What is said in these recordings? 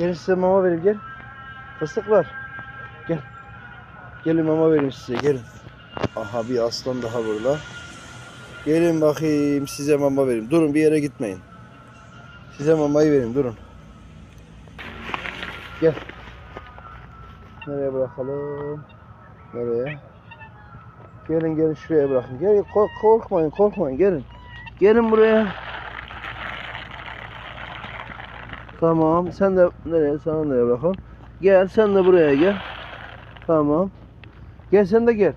Gelin size mama vereyim gel. Fıstık var. Gel. Gelin mama vereyim size gelin. Aha bir aslan daha burada. Gelin bakayım size mama vereyim. Durun bir yere gitmeyin. Size mamayı vereyim durun. Gel. Nereye bırakalım? Nereye? Gelin gelin şuraya bırakın. Gelin kork- korkmayın korkmayın gelin. Gelin buraya. Tamam sen de nereye sana nereye bırakalım. Gel sen de buraya gel. Tamam. Gel sen de gel.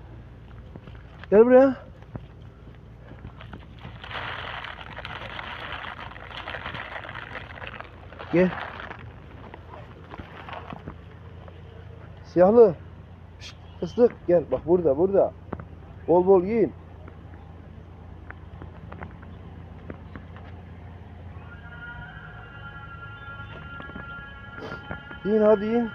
Gel buraya. Gel. Siyahlı. Fıstık gel bak burada burada. Bol bol yiyin. Yiyin hadi yiyin.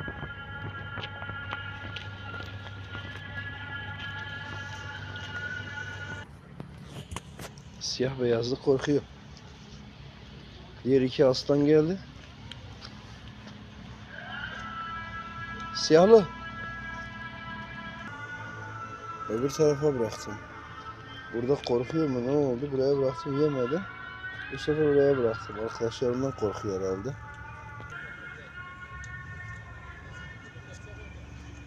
Siyah beyazlı korkuyor. Diğer iki aslan geldi. Siyahlı. Öbür tarafa bıraktım. Burada korkuyor mu ne oldu? Buraya bıraktım yemedi. Bu sefer oraya bıraktım. Arkadaşlarımdan korkuyor herhalde.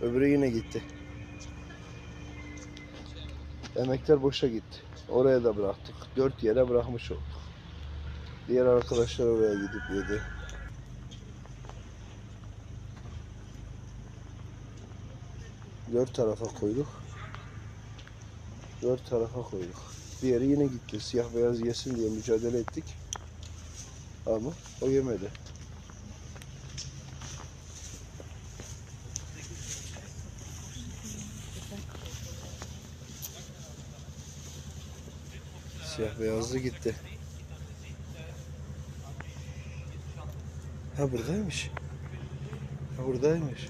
Öbürü yine gitti. Emekler boşa gitti. Oraya da bıraktık. Dört yere bırakmış olduk. Diğer arkadaşlar oraya gidip yedi. Dört tarafa koyduk. Dört tarafa koyduk. Diğeri yine gitti. Siyah beyaz yesin diye mücadele ettik. Ama o yemedi. Siyah beyazlı gitti. Ha buradaymış. Ha buradaymış.